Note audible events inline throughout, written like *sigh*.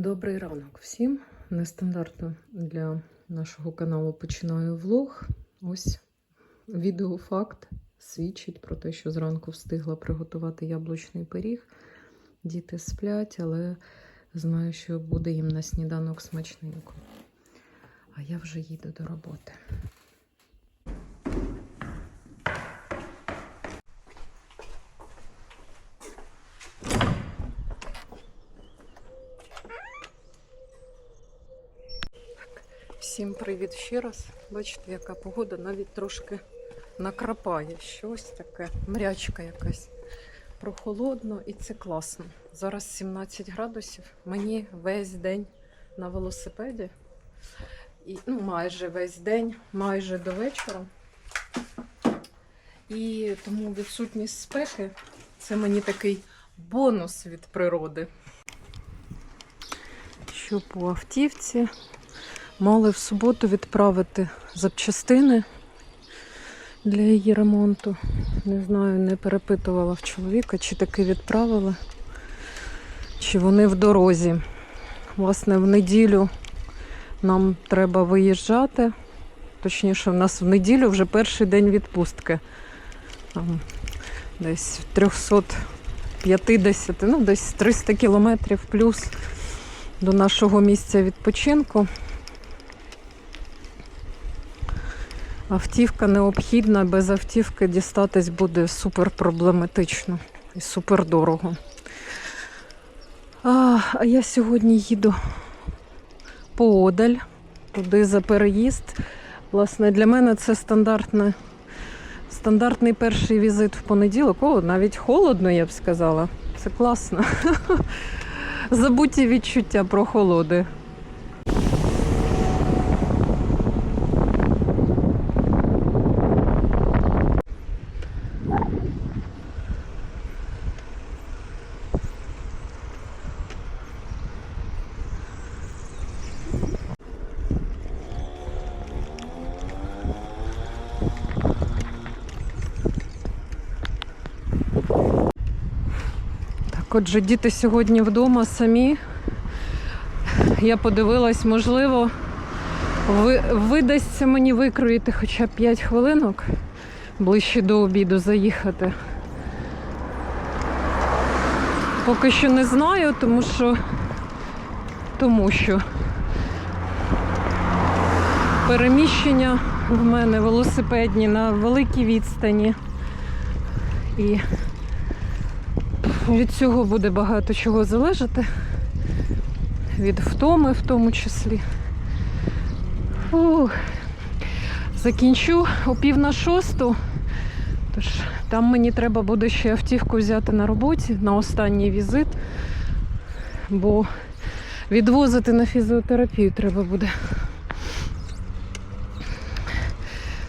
Добрий ранок всім. Нестандартно для нашого каналу починаю влог. Ось відеофакт свідчить про те, що зранку встигла приготувати яблучний пиріг. Діти сплять, але знаю, що буде їм на сніданок смачненько. А я вже їду до роботи. Всім привіт ще раз. Бачите, яка погода навіть трошки накрапає. Щось таке, мрячка якась. Прохолодно і це класно. Зараз 17 градусів. Мені весь день на велосипеді. І, ну, майже весь день, майже до вечора. І тому відсутність спеки це мені такий бонус від природи. Що по автівці? Мали в суботу відправити запчастини для її ремонту. Не знаю, не перепитувала в чоловіка, чи таки відправили, чи вони в дорозі. Власне, в неділю нам треба виїжджати. Точніше, в нас в неділю вже перший день відпустки. Там десь 350, ну десь 300 кілометрів плюс до нашого місця відпочинку. Автівка необхідна, без автівки дістатись буде супер проблематично і супер дорого. А, а я сьогодні їду поодаль, туди за переїзд. Власне, для мене це стандартне, стандартний перший візит в понеділок. О, навіть холодно, я б сказала. Це класно. *laughs* Забуті відчуття про холоди. Отже, діти сьогодні вдома самі. Я подивилась, можливо, ви, видасться мені викроїти хоча б 5 хвилинок ближче до обіду заїхати. Поки що не знаю, тому що тому що переміщення в мене велосипедні на великій відстані. І від цього буде багато чого залежати. Від втоми в тому числі. Ух. Закінчу о пів на шосту. Тож там мені треба буде ще автівку взяти на роботі на останній візит, бо відвозити на фізіотерапію треба буде.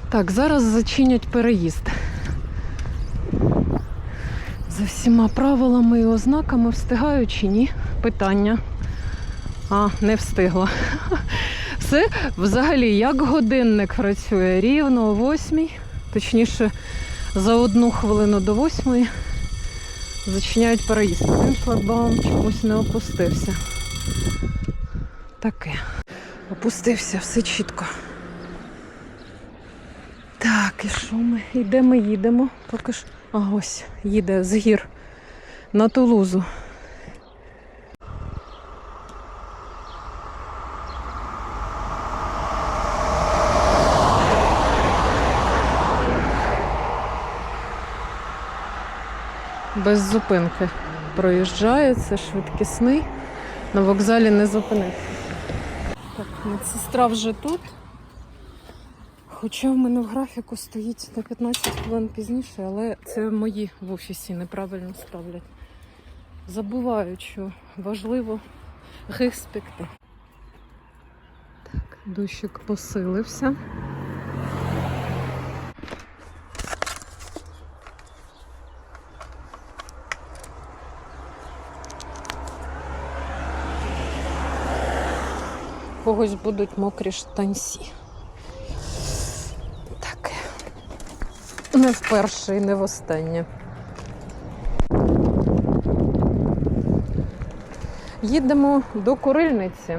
Так, зараз зачинять переїзд. За всіма правилами і ознаками встигаю чи ні? Питання. А, не встигла. *laughs* Все взагалі, як годинник працює рівно о восьмій, точніше, за одну хвилину до восьмої зачиняють переїзд. Один шлагбаум чомусь не опустився. Таке. Опустився, все чітко. Так, і що ми? І де ми їдемо? Поки ж. А ось їде з гір на Тулузу. Без зупинки проїжджає, це швидкісний. На вокзалі не зупинився. Так, медсестра вже тут. Хоча в мене в графіку стоїть на 15 хвилин пізніше, але це мої в офісі неправильно ставлять. Забувають, що важливо гих спекти. Так, дощик посилився. Когось будуть мокрі штанці. Не вперше і не востаннє. Їдемо до курильниці.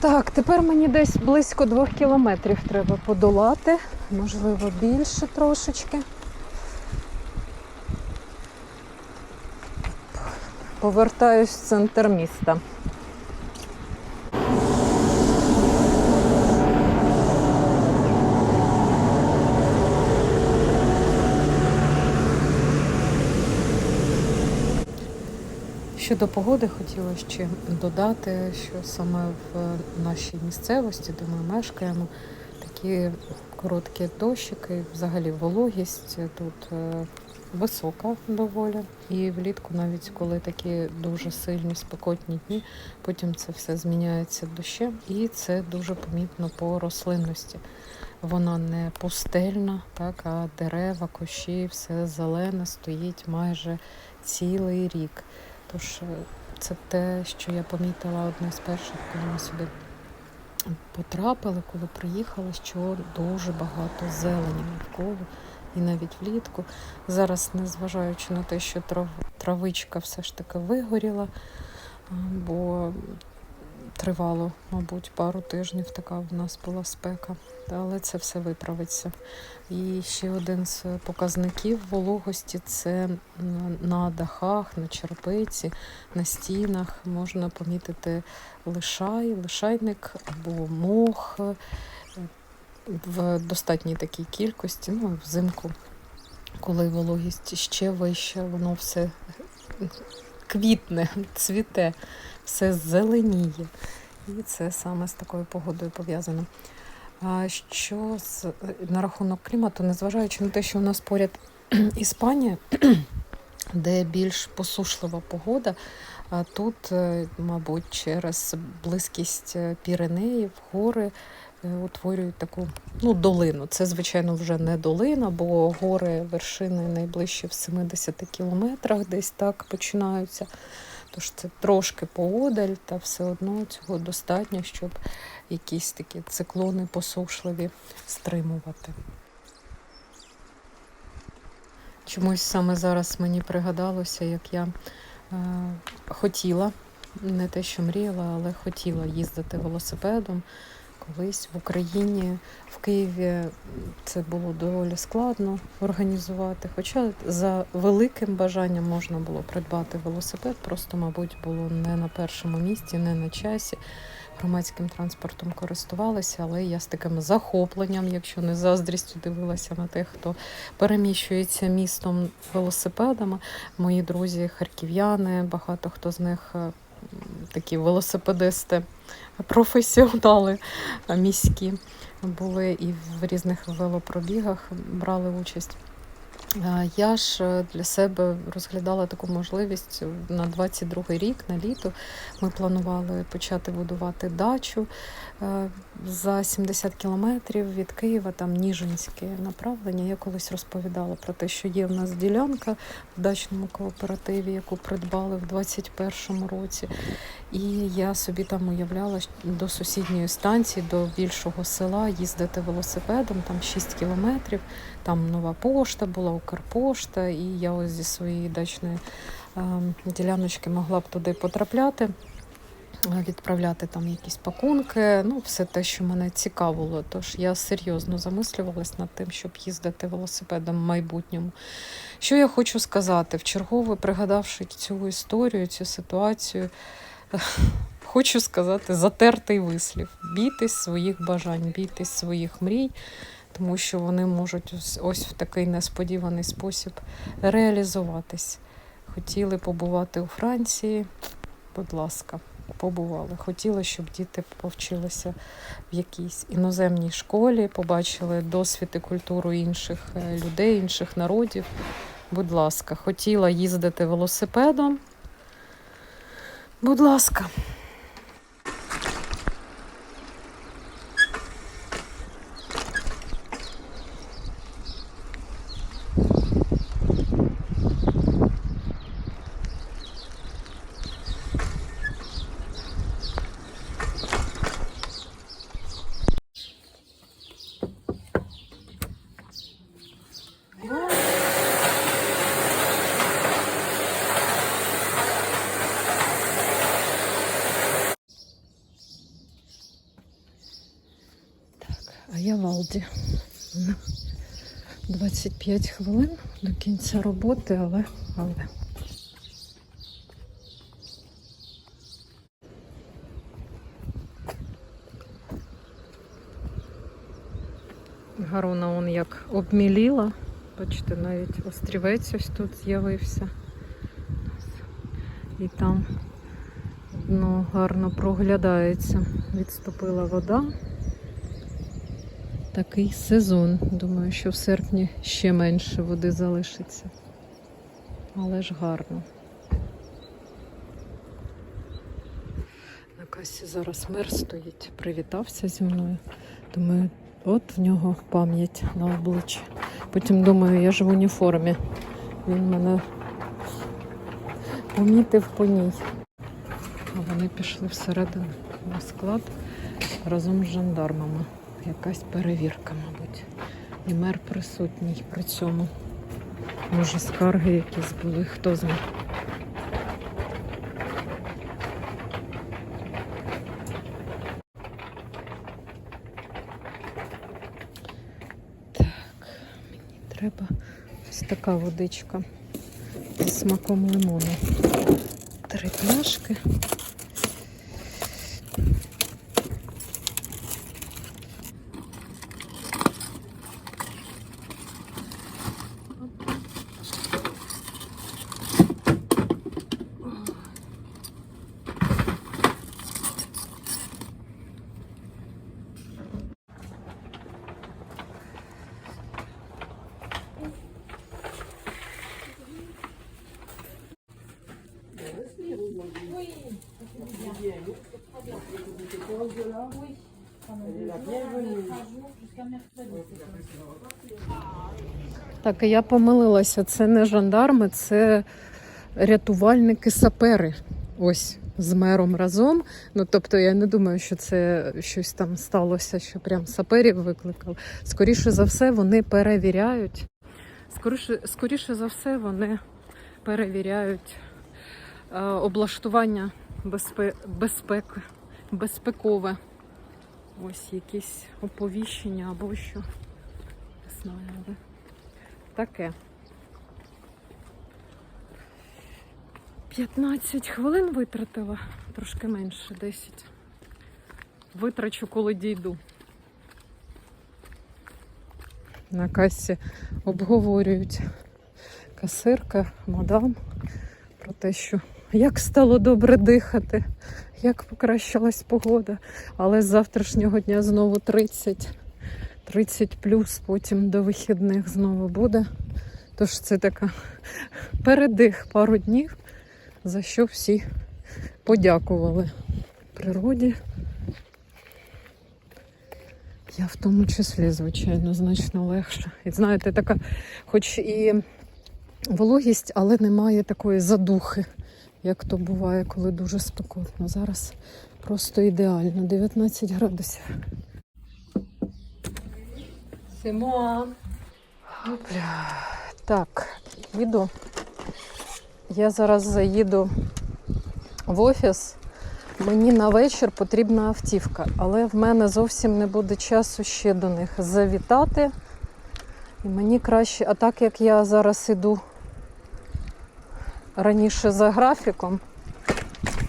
Так, тепер мені десь близько двох кілометрів треба подолати, можливо, більше трошечки. Повертаюсь в центр міста. Щодо погоди, хотіла ще додати, що саме в нашій місцевості, де ми мешкаємо, такі короткі дощики, взагалі вологість тут е, висока доволі. І влітку, навіть коли такі дуже сильні спекотні дні, потім це все зміняється дощем, і це дуже помітно по рослинності. Вона не пустельна, так, а дерева, кущі, все зелене стоїть майже цілий рік. Тож е, це те, що я помітила одне з перших, коли ми сюди потрапили, коли приїхали, що дуже багато зелені навколо. І навіть влітку. Зараз, незважаючи на те, що трав, травичка все ж таки вигоріла, бо тривало, мабуть, пару тижнів така в нас була спека, але це все виправиться. І ще один з показників вологості це на дахах, на черпиці, на стінах можна помітити лишай, лишайник або мох е, в достатній такій кількості, ну взимку, коли вологість ще вища, воно все квітне, цвіте, все зеленіє. І це саме з такою погодою пов'язано. А що з на рахунок клімату, незважаючи на те, що у нас поряд *clears throat* Іспанія, *clears throat* де більш посушлива погода, а тут, е, мабуть, через близькість е, Піренеїв, гори утворюють таку ну, долину. Це, звичайно, вже не долина, бо гори вершини найближчі в 70 кілометрах десь так починаються. Тож це трошки поодаль, та все одно цього достатньо, щоб якісь такі циклони посушливі стримувати. Чомусь саме зараз мені пригадалося, як я е, хотіла, не те, що мріяла, але хотіла їздити велосипедом. Колись в Україні, в Києві це було доволі складно організувати. Хоча за великим бажанням можна було придбати велосипед, просто, мабуть, було не на першому місці, не на часі. Громадським транспортом користувалася, але я з таким захопленням, якщо не заздрістю, дивилася на тих, хто переміщується містом велосипедами. Мої друзі, харків'яни, багато хто з них е, такі велосипедисти, професіонали міські були і в різних велопробігах брали участь. Е, Я ж е, для себе розглядала таку можливість на 22-й рік, на літо. Ми планували почати будувати дачу е, за 70 кілометрів від Києва, там Ніжинське направлення. Я колись розповідала про те, що є в нас ділянка в дачному кооперативі, яку придбали в 21-му році. І я собі там уявляла до сусідньої станції, до більшого села їздити велосипедом, там 6 кілометрів. Там нова пошта була, Укрпошта, і я ось зі своєї дачної діляночки могла б туди потрапляти, е, відправляти там якісь пакунки. Ну, все те, що мене цікавило. Тож я серйозно замислювалась над тим, щоб їздити велосипедом в майбутньому. Що я хочу сказати, вчергове пригадавши цю історію, цю ситуацію. *laughs* Хочу сказати, затертий вислів. Бійтесь своїх бажань, бійтесь своїх мрій, тому що вони можуть ось, в такий несподіваний спосіб реалізуватись. Хотіли побувати у Франції, будь ласка, побували. Хотіли, щоб діти повчилися в якійсь іноземній школі, побачили досвід і культуру інших е, людей, інших народів. Будь ласка, хотіла їздити велосипедом. Будь ласка. А я в Алді. На 25 хвилин до кінця роботи, але, але. Гарона он як обміліла. Бачите, навіть острівець ось тут з'явився. І там дно гарно проглядається. Відступила вода такий сезон. Думаю, що в серпні ще менше води залишиться. Але ж гарно. На касі зараз мер стоїть, привітався зі мною. Думаю, от в нього пам'ять на обличчі. Потім думаю, я ж в уніформі. Він мене помітив по ній. А вони пішли всередину на склад разом з жандармами якась перевірка, мабуть. І мер присутній при цьому. Може, скарги якісь були, хто знає. Так, мені треба ось така водичка зі смаком лимону. Три пляшки. Так, я помилилася. Це не жандарми, це рятувальники-сапери. Ось з мером разом. Ну тобто я не думаю, що це щось там сталося, що прям саперів викликав. Скоріше за все, вони перевіряють. Скоріше, скоріше за все, вони перевіряють е, облаштування безпе, безпеки, безпекове. Ось якісь оповіщення або що. Не знаю, таке. 15 хвилин витратила, трошки менше 10. Витрачу, коли дійду. На касі обговорюють касирка, мадам про те, що як стало добре дихати, як покращилась погода, але з завтрашнього дня знову 30, 30 плюс, потім до вихідних знову буде. Тож це така передих пару днів, за що всі подякували природі. Я в тому числі, звичайно, значно легше. І знаєте, така, хоч і вологість, але немає такої задухи, як то буває, коли дуже спекотно. Зараз просто ідеально. 19 градусів. Симо. Опля. Так, їду. Я зараз заїду в офіс. Мені на вечір потрібна автівка, але в мене зовсім не буде часу ще до них завітати. І мені краще, а так як я зараз іду раніше за графіком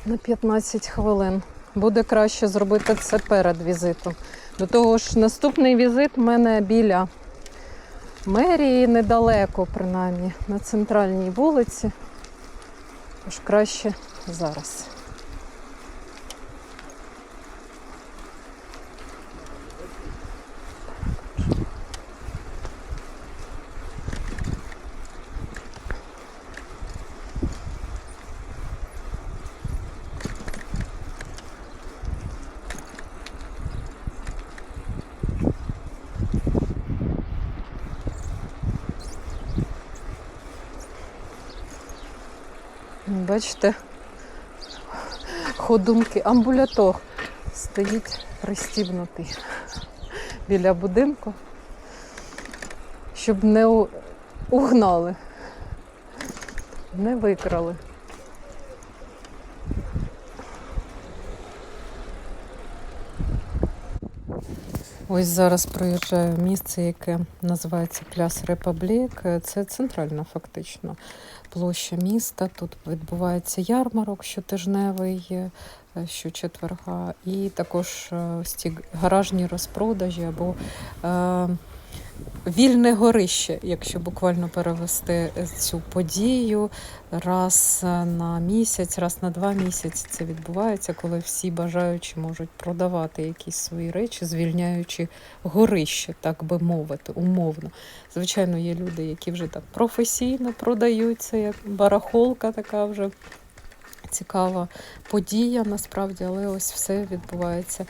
на 15 хвилин, буде краще зробити це перед візитом. До того ж, наступний візит в мене біля мерії недалеко, принаймні, на центральній вулиці. Тож краще зараз. Бачите, ходунки, амбулятор стоїть пристібнутий біля будинку, щоб не угнали, не викрали. Ось зараз проїжджаю місце, яке називається Пляс Репаблік. Це центральна фактично площа міста. Тут відбувається ярмарок щотижневий, що щочетверга, і також е, ці гаражні розпродажі або е, вільне горище, якщо буквально перевести цю подію. Раз на місяць, раз на два місяці це відбувається, коли всі бажаючі можуть продавати якісь свої речі, звільняючи горище, так би мовити, умовно. Звичайно, є люди, які вже так професійно продають це, як барахолка, така вже цікава подія насправді, але ось все відбувається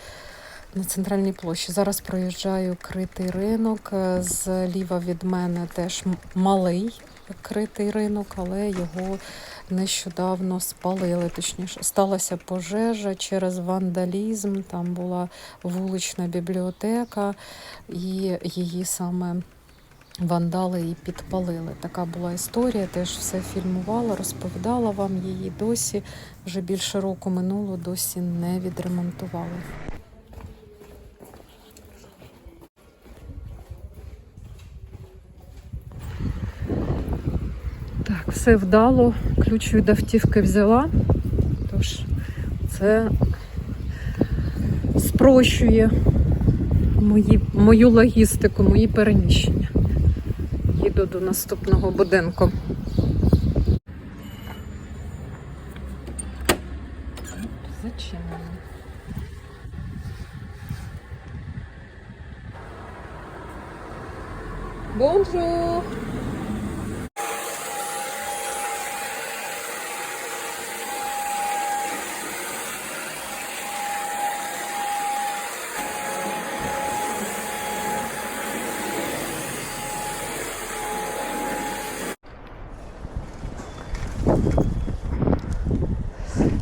на центральній площі. Зараз проїжджаю критий ринок. е, Зліва від мене теж малий критий ринок, але його нещодавно спалили. Точніше, сталася пожежа через вандалізм. Там була вулична бібліотека, і її саме. Вандали і підпалили. Така була історія. Теж все фільмувала, розповідала вам її. Досі вже більше року минуло, досі не відремонтували. Так, все вдало. Ключ від автівки взяла. Тож це спрощує мої, мою логістику, мої переміщення. Їду до наступного будинку.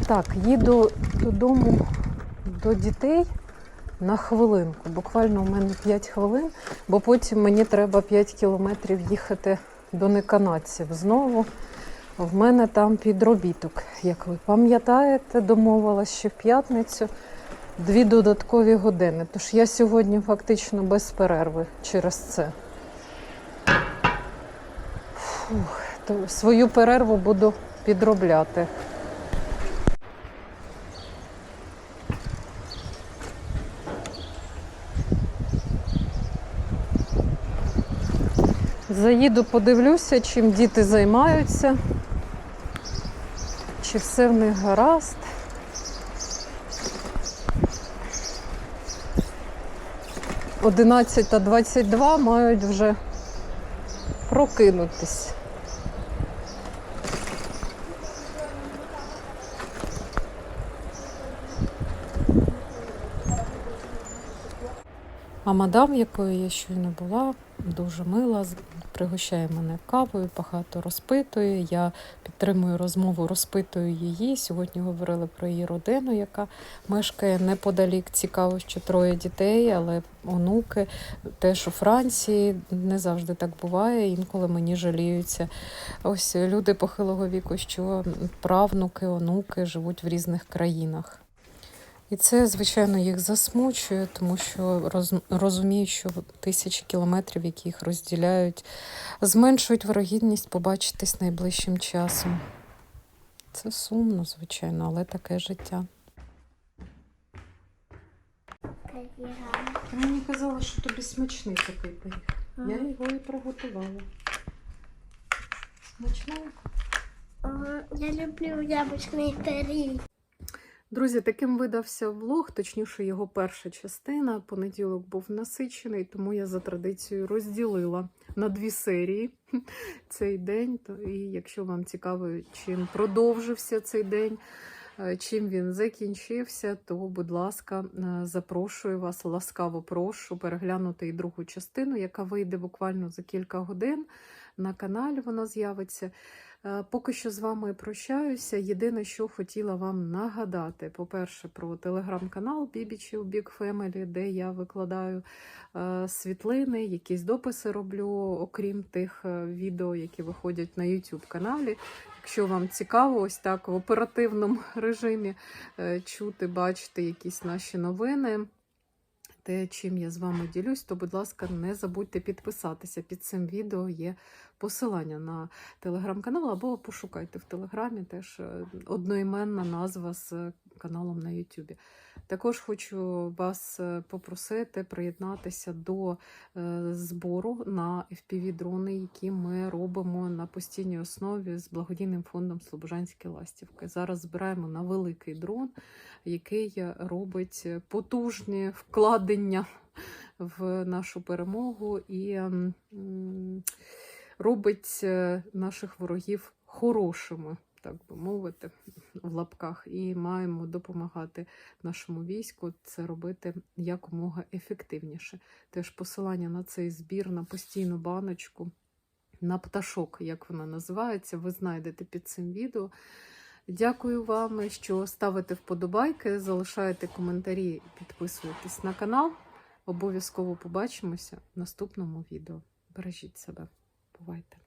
Так, їду додому до дітей на хвилинку. Буквально у мене 5 хвилин, бо потім мені треба 5 кілометрів їхати до неканадців. Знову в мене там підробіток. Як ви пам'ятаєте, домовилась ще в п'ятницю дві додаткові години. Тож я сьогодні фактично без перерви через це. Фух, то свою перерву буду підробляти. Заїду, подивлюся, чим діти займаються, чи все в них гаразд. Одинадцята двадцять два мають вже прокинутись. А мадам, якою я щойно була, дуже мила, пригощає мене кавою, багато розпитує. Я підтримую розмову, розпитую її. Сьогодні говорили про її родину, яка мешкає неподалік. Цікаво, що троє дітей, але онуки теж у Франції. Не завжди так буває. Інколи мені жаліються. Ось люди похилого віку, що правнуки, онуки живуть в різних країнах. І це, звичайно, їх засмучує, тому що роз, розуміють, що тисячі кілометрів, які їх розділяють, зменшують вирогідність побачитись найближчим часом. Це сумно, звичайно, але таке життя. Ти мені казала, що тобі смачний такий пиріг. Я його і приготувала. Смачненько. Ага, Я люблю яблучний пиріг. Друзі, таким видався влог, точніше, його перша частина. Понеділок був насичений, тому я за традицією розділила на дві серії *laughs* цей день. І якщо вам цікаво, чим продовжився цей день, е, чим він закінчився, то, будь ласка, е, запрошую вас, ласкаво прошу переглянути і другу частину, яка вийде буквально за кілька годин. На каналі воно з'явиться. Е, Поки що з вами прощаюся. Єдине, що хотіла вам нагадати: по-перше, про телеграм-канал Бібічів Big Family, де я викладаю е, світлини, якісь дописи роблю, окрім тих е, відео, які виходять на YouTube каналі. Якщо вам цікаво, ось так в оперативному *laughs* режимі чути, бачити якісь наші новини. Те, чим я з вами ділюсь, то, будь ласка, не забудьте підписатися. Під цим відео є посилання на телеграм-канал, або пошукайте в телеграмі теж е, одноіменна назва з каналом на Ютубі. Також хочу вас е, попросити приєднатися до е, збору на FPV-дрони, які ми робимо на постійній основі з благодійним фондом Слобожанські ластівки. Зараз збираємо на великий дрон, який робить потужні вкладення в нашу перемогу і робить е, наших ворогів хорошими, так би мовити, в лапках. І маємо допомагати нашому війську це робити якомога ефективніше. Теж посилання на цей збір на постійну баночку. На пташок, як вона називається, ви знайдете під цим відео. Дякую вам, що ставите вподобайки, залишаєте коментарі, підписуєтесь на канал. Обов'язково побачимося в наступному відео. Бережіть себе. Бувайте!